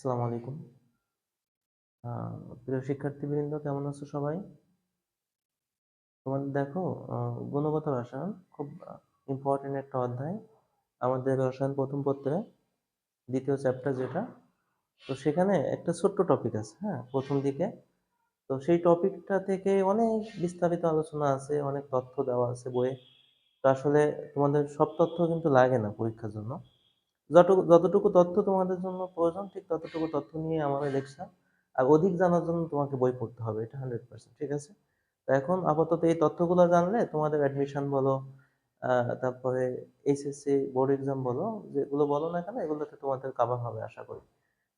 আসসালামু আলাইকুম। প্রিয় শিক্ষার্থীবৃন্দ, কেমন আছো সবাই? তোমাদের দেখো গুণগত রসায়ন খুব ইম্পর্টেন্ট একটা অধ্যায়। আমাদের রসায়ন প্রথম পত্রে, দ্বিতীয় চ্যাপ্টার যেটা, তো সেখানে একটা ছোট্ট টপিক আছে হ্যাঁ প্রথম দিকে। তো সেই টপিকটা থেকে অনেক বিস্তারিত আলোচনা আছে, অনেক তথ্য দেওয়া আছে বইয়ে। তো আসলে তোমাদের সব তথ্য কিন্তু লাগে না পরীক্ষার জন্য। যতটুকু যতটুকু তথ্য তোমাদের জন্য প্রয়োজন, ঠিক ততটুকু তথ্য নিয়ে আমাদের লেকচার আর অধিক জানার জন্য তোমাকে বই পড়তে হবে, এটা হান্ড্রেড পার্সেন্ট ঠিক আছে? তো এখন আপাতত এই তথ্যগুলো জানলে তোমাদের অ্যাডমিশন বলো তারপরে এইচএসসি বোর্ড এক্সাম বলো, যেগুলো বলো না কেন, এগুলোতে তোমাদের কাভার হবে, আশা করি।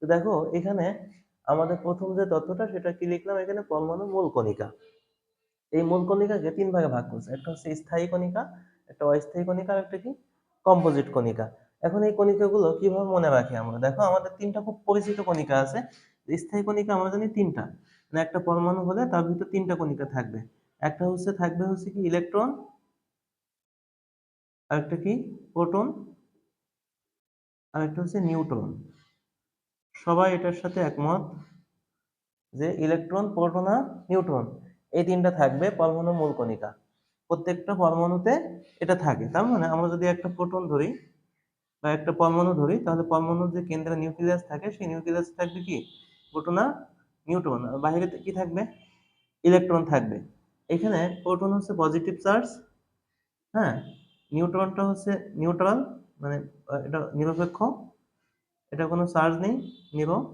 তো দেখো, এখানে আমাদের প্রথম যে তথ্যটা, সেটা কি লিখলাম? এখানে পরমাণু মূল কণিকা। এই মূল কণিকাকে তিন ভাগে ভাগ করছে, একটা হচ্ছে স্থায়ী কণিকা, একটা অস্থায়ী কণিকা, আর একটা কি? কম্পোজিট কণিকা। এখন এই কণিকাগুলো কীভাবে মনে রাখি আমরা? দেখো, আমাদের তিনটা খুব পরিচিত কণিকা আছে। স্থায়ী কণিকা আমরা জানি তিনটা। মানে একটা পরমাণু হলে তার ভিতর তিনটা কণিকা থাকবে। একটা হচ্ছে, থাকবে হচ্ছে কি ইলেকট্রন, আরেকটা কি প্রোটন, আরেকটা হচ্ছে নিউট্রন। সবাই এটার সাথে একমত যে ইলেকট্রন, প্রোটন আর নিউট্রন, এই তিনটা থাকবে পরমাণু মূল কণিকা। প্রত্যেকটা পরমাণুতে এটা থাকে। তার মানে আমরা যদি একটা প্রোটন ধরি বা একটা পরমাণু ধরি, তাহলে পরমাণুর যে কেন্দ্রে নিউক্লিয়াস থাকে, সেই নিউক্লিয়াস থাকবে কি? Proton neutron. বাইরে কি থাকবে? ইলেকট্রন থাকবে। এখানে প্রোটন হচ্ছে পজিটিভ চার্জ হ্যাঁ? নিউট্রনটা হচ্ছে নিউট্রাল মানে এটা নিরপেক্ষ। এটা কোনো চার্জ নেই, নিরপেক্ষ।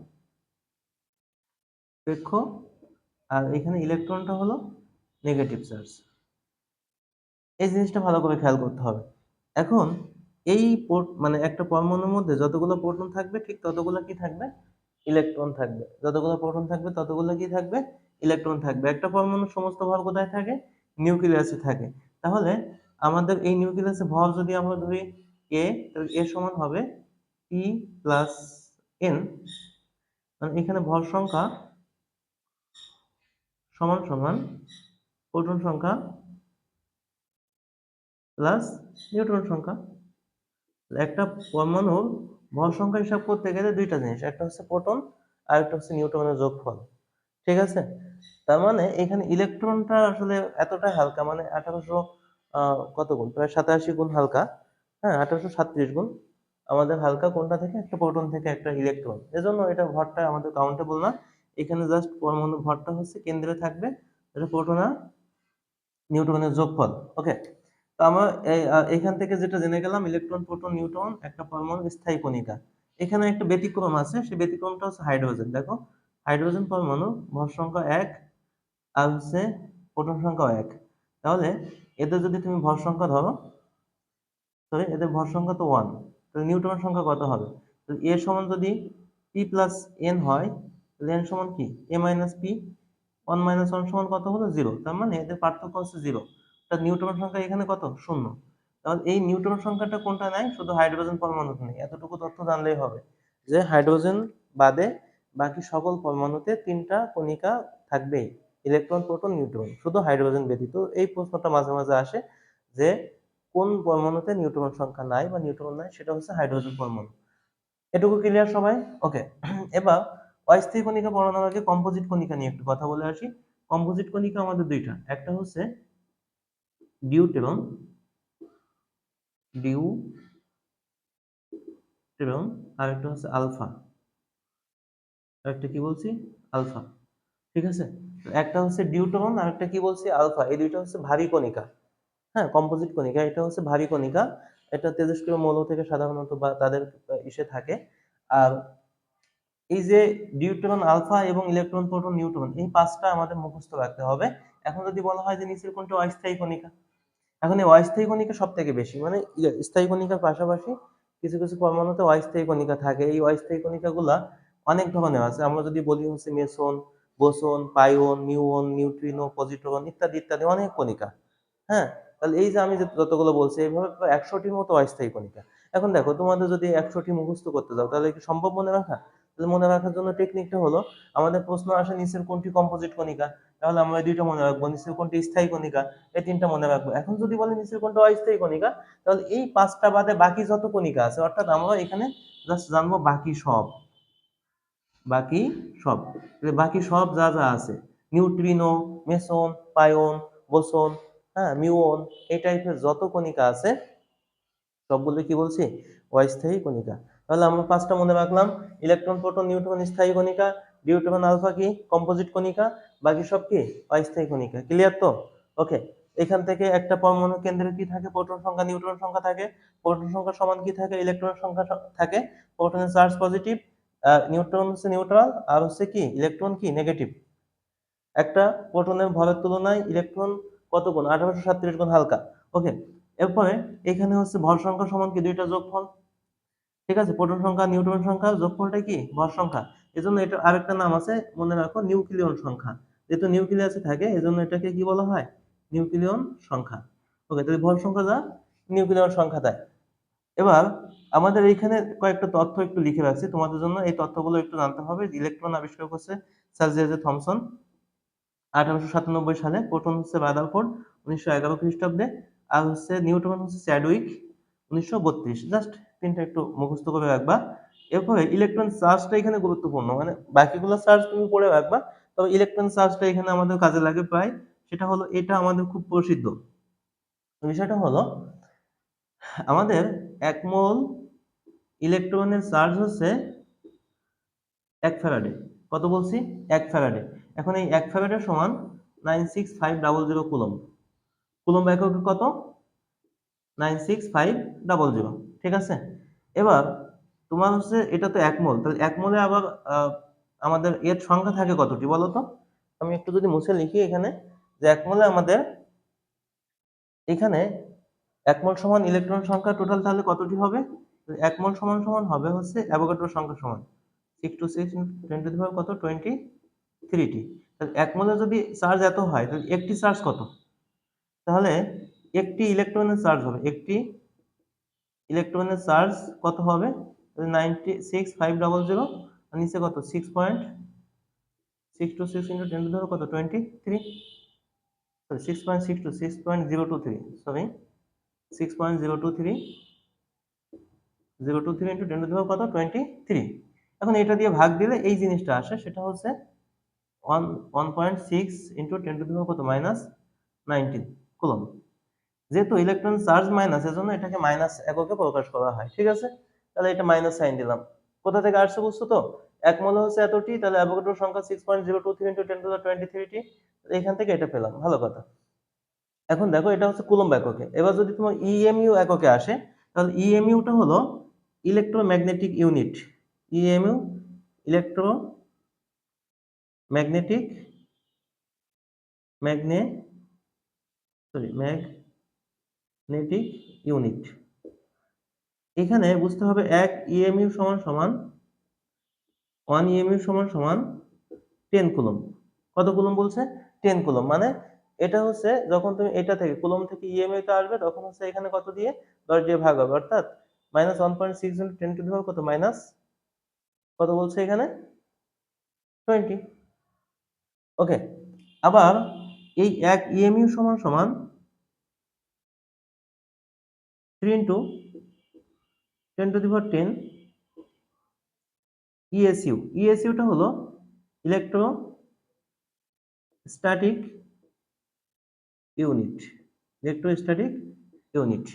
আর এখানে ইলেকট্রনটা হলো নেগেটিভ চার্জ এই জিনিসটা ভালো করে খেয়াল করতে হবে। এখন এই মানে একটা পরমাণুর মধ্যে যতগুলো প্রোটন থাকবে, ঠিক ততগুলো কি থাকবে? ইলেকট্রন থাকবে। যতগুলো প্রোটন থাকবে, ততগুলো কি থাকবে? ইলেকট্রন থাকবে। একটা পরমাণুর সমস্ত ভর কোথায় থাকে? নিউক্লিয়াসে থাকে। তাহলে আমাদের এই নিউক্লিয়াসে ভর যদি আমরা ধরি এ তাহলে এ সমান হবে পি প্লাস এন মানে এখানে ভর সংখ্যা সমান সমান প্রোটন সংখ্যা প্লাস নিউট্রন সংখ্যা। একটা পরমাণুর ভর সংখ্যা হিসাব করতে গেলে দুইটা জিনিস, একটা হচ্ছে প্রোটন আর একটা হচ্ছে নিউট্রনের যোগফল, ঠিক আছে? তার মানে এখানে ইলেকট্রনটা আসলে এতটা হালকা মানে আঠারোশো কত গুণ? প্রায় সাতাশি গুণ হালকা হ্যাঁ আঠারোশো সাতত্রিশ গুণ। আমাদের হালকা কোনটা থেকে একটা প্রোটন থেকে একটা ইলেকট্রন। এজন্য এটা ভরটা আমাদের কাউন্টেবল না। এখানে জাস্ট পরমাণু ভরটা হচ্ছে কেন্দ্রে থাকবে এটা প্রোটন আর নিউট্রনের যোগফল ওকে তো আমরা এখান থেকে যেটা জেনে গেলাম ইলেকট্রন প্রোটন নিউট্রন একটা পরমাণু স্থায়ী কণিকা। এখানে একটা ব্যতিক্রম আছে, সেই ব্যতিক্রমটা হচ্ছে হাইড্রোজেন দেখো হাইড্রোজেন পরমাণু, ভর সংখ্যা এক, আর হচ্ছে প্রোটন সংখ্যা এক। তাহলে এদের যদি তুমি ভর সংখ্যা ধরো সরি এদের ভর সংখ্যা তো ওয়ান তাহলে নিউট্রন সংখ্যা কত হবে? তো এ সমান যদি পি প্লাস এন হয়, তাহলে এন সমান কি? A minus P one minus one সমান কত হলো? জিরো তার মানে এদের পার্থক্য হচ্ছে জিরো তার নিউট্রন সংখ্যা এখানে কত? শূন্য। তাহলে এই নিউট্রন সংখ্যাটা কোনটা নেয় শুধু হাইড্রোজেন পরমাণুতে নেই। এতটুকু তথ্য জানলেই হবে যে হাইড্রোজেন বাদে বাকি সকল পরমাণুতে তিনটা কণিকা থাকবেই। Electron, proton, neutron. শুধু হাইড্রোজেন ব্যতীত। এই প্রশ্নটা মাঝে মাঝে আসে যে কোন পরমাণুতে নিউট্রন সংখ্যা নাই বা নিউট্রন নাই, সেটা হচ্ছে হাইড্রোজেন পরমাণু। এটুকু ক্লিয়ার সবাই? ওকে এবার অস্থায়ী কণিকা পড়ানোর আগে কম্পোজিট কণিকা নিয়ে একটু কথা বলে আসি। কম্পোজিট কণিকা আমাদের দুইটা। একটা হচ্ছে ডিউটেরন ডিউটেরন আর একটা হচ্ছে আলফা। আর একটা কি বলছি? আলফা। ঠিক আছে? একটা হচ্ছে কি বলছি? আলফা। এই দুইটা হচ্ছে ভারী কণিকা। হ্যাঁ কম্পোজিট কণিকা। এটা হচ্ছে ভারী কণিকা। এটা তেজস্ক্রিয় মৌল থেকে সাধারণত বা তাদের ইসে থাকে। আর এই যে ডিউট্রন আলফা এবং ইলেকট্রন, প্রোটন, নিউট্রন, এই পাঁচটা আমাদের মুখস্থ রাখতে হবে। এখন যদি বলা হয় যে নিচের কোনটা অস্থায়ী কণিকা? এখন এই অস্থায়ী কণিকা সব থেকে বেশি মানে ইয়ে, স্থায়ী কণিকার পাশাপাশি কিছু কিছু পরমাণুতে অস্থায়ী কণিকা থাকে। এই অস্থায়ী কণিকাগুলা অনেক ধরনের আছে। আমরা যদি বলি হচ্ছে meson boson pion muon neutrino positron ইত্যাদি ইত্যাদি অনেক কণিকা। হ্যাঁ? তাহলে এই যে আমি যতগুলো বলছি এইভাবে একশোটির মতো অস্থায়ী কণিকা। এখন দেখো তোমাদের যদি একশোটি মুখস্থ করতে যাও তাহলে কি সম্ভব মনে রাখা? তাহলে মনে রাখার জন্য টেকনিকটা হলো, আমাদের প্রশ্ন আসে নিচের কোনটি কম্পোজিট কণিকা? তাহলে আমরা দুইটা মনে রাখব, নিচের কোনটি স্থায়ী কণিকা? এই তিনটা মনে রাখব। এখন যদি বলে নিচের কোনটা অস্থায়ী কণিকা, তাহলে এই পাঁচটা বাদে বাকি যত কণিকা আছে, অর্থাৎ আমরা এখানে জাস্ট জানব বাকি সব। বাকি সব। বাকি সব যা যা আছে নিউট্রিনো মেসন পায়ন বোসন হ্যাঁ মিউন এই টাইপের যত কণিকা আছে, সবগুলো কি বলছি? অস্থায়ী কণিকা। তাহলে আমরা পাঁচটা মনে রাখলাম। ইলেকট্রন, প্রোটন, নিউট্রন, স্থায়ী কণিকা, ডিউট্রন, আলফা কি? কম্পোজিট কণিকা, বাকি সব কি? অস্থায়ী কণিকা। ক্লিয়ার তো? ওকে এখান থেকে একটা পরমাণু কেন্দ্রে কি থাকে? প্রোটন সংখ্যা, নিউট্রন সংখ্যা থাকে। প্রোটন সংখ্যা সমান কি থাকে? ইলেকট্রন সংখ্যা থাকে। প্রোটনের চার্জ পজিটিভ নিউট্রন হচ্ছে নিউট্রাল, আর হচ্ছে কি? ইলেকট্রন কি? নেগেটিভ। একটা প্রোটনের ভরের তুলনায় ইলেকট্রন কত গুণ? আঠারোশো সাতত্রিশ গুণ হালকা। ওকে এরপরে এখানে হচ্ছে ভর সংখ্যা সমান কি? দুইটা যোগফল। ঠিক আছে? প্রোটন সংখ্যা, নিউট্রন সংখ্যা, যোগফলটা কি? ভর সংখ্যা। এজন্য এটা আরেকটা নাম আছে, মনে রাখো, নিউক্লিয়ন সংখ্যা। যেহেতু নিউক্লিয়াসে থাকে, এজন্য এটাকে কি বলা হয়? নিউক্লিয়ন সংখ্যা। ওকে তাহলে ভর সংখ্যা যা, নিউক্লিয়ন সংখ্যা দেয় এবার, আমাদের এইখানে কয়েকটা তথ্য একটু লিখে রাখছি। তোমাদের জন্য এই তথ্যগুলো একটু জানতে হবে। ইলেকট্রন আবিষ্কার করছে স্যার জে জে থমসন। আঠারোশো সাতানব্বই সালে, প্রোটন হচ্ছে রাদারফোর্ড উনিশশো এগারো খ্রিস্টাব্দে। আর হচ্ছে নিউটন হচ্ছে চ্যাডউইক উনিশশো বত্রিশ জাস্ট তিনটা একটু মুখস্থ করে রাখবা। এরপরে ইলেকট্রন চার্জটা এখানে গুরুত্বপূর্ণ মানে বাকিগুলো চার্জ তুমি পড়ে রাখবা, তবে ইলেকট্রন চার্জটা এখানে আমাদের কাজে লাগে প্রায়, সেটা হলো এটা আমাদের খুব প্রসিদ্ধ। বিষয়টা হলো, আমাদের এক মোল ইলেকট্রনের চার্জ হচ্ছে এক ফ্যারাডে। কত বলছি? এক ফ্যারাডে। এখন এই এক ফ্যারাডে সমান nine six five double zero coulomb coulomb এককে কত? Nine six five double zero ঠিক আছে? এবার তোমার হচ্ছে এটা তো একমল তাহলে এক মোলে আবার আমাদের এর সংখ্যা থাকে কতটি বলো তো? আমি একটু যদি মুছে লিখি এখানে, যে এক মোলে আমাদের এখানে এক মোল সমান ইলেকট্রন সংখ্যা টোটাল তাহলে কতটি হবে? এক মোল সমান সমান হবে হচ্ছে অ্যাভোগাড্রো সংখ্যা সমান। Six two six ten to the power কত? টোয়েন্টি থ্রিটি তাহলে এক মোলে যদি চার্জ এত হয়, তাহলে একটি চার্জ কত? তাহলে একটি ইলেকট্রনের চার্জ হবে, একটি ইলেকট্রনের চার্জ কত হবে? Ninety six five double zero নিচে কত? Six point six two six into ten ধরো কত? Twenty three sorry six point six two six point zero two three sorry six point zero two three zero two three into ten ধরো কত? Twenty three এখন এটা দিয়ে ভাগ দিলে এই জিনিসটা আসে, সেটা হচ্ছে one one point six into ten to কত? মাইনাস নাইনটিন কুলম যেহেতু ইলেকট্রন চার্জ মাইনাস এজন্য এটাকে মাইনাস এককে প্রকাশ করা হয়, ঠিক আছে? তাহলে এটা মাইনাস সাইন দিলাম। কোথা থেকে আসছে বুঝছ তো? এক মূল হচ্ছে এতটি, তাহলে অ্যাভোগাড্রোর সংখ্যা six point zero two three into ten to twenty thirty এখান থেকে এটা পেলাম, ভালো কথা। এখন দেখো, এটা হচ্ছে কুলম্ব এককে। এবার যদি তোমার ইএমইউ এককে আসে, তাহলে ইএমইউটা হলো electromagnetic unit EMU electro magnetic magne sorry magnetic unit. এখানে বুঝতে হবে এক ইএমইউ সমান সমান ওয়ান ইএমইউ সমান সমান টেন কুলম কত কুলম বলছে? টেন কুলম মানে এটা হচ্ছে যখন তুমি এটা থেকে কুলম থেকে ইএমইউ তে আসবে, তখন হচ্ছে এখানে কত দিয়ে? দশ দিয়ে ভাগ হবে। অর্থাৎ minus one point six into ten to দিবার কত? মাইনাস কত বলছে এখানে? টোয়েন্টি ওকে আবার এই এক ইএমইউ সমান সমান three into ten to the power ten ESU ইএসইউটা হলো electro static unit electrostatic unit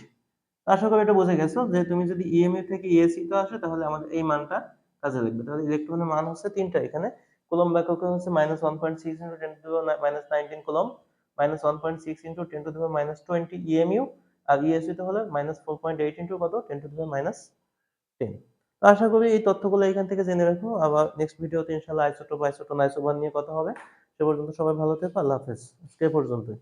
আশা করি এটা বুঝে গেছো যে তুমি যদি ইএমইউ থেকে ইএসইউ তে আসে তাহলে আমাদের এই মানটা কাজে লাগবে। তাহলে ইলেকট্রনের মান হচ্ছে তিনটা। এখানে কুলম এককে হচ্ছে minus one point six into ten to minus nineteen coulomb minus one point six into ten to minus twenty EMU R ESU হলে minus four point eight into কত? টেন টু মাইনাস টেন তো আশা করি এই তথ্যগুলো এখান থেকে জেনে রাখো। আবার নেক্সট ভিডিওতে ইনশাল্লাহ আইসোটোপ আইসোটোন আইসোবান নিয়ে কথা হবে। সে পর্যন্ত সবাই ভালো থেকো, আল্লাহ হাফেজ। আজকে পর্যন্তই।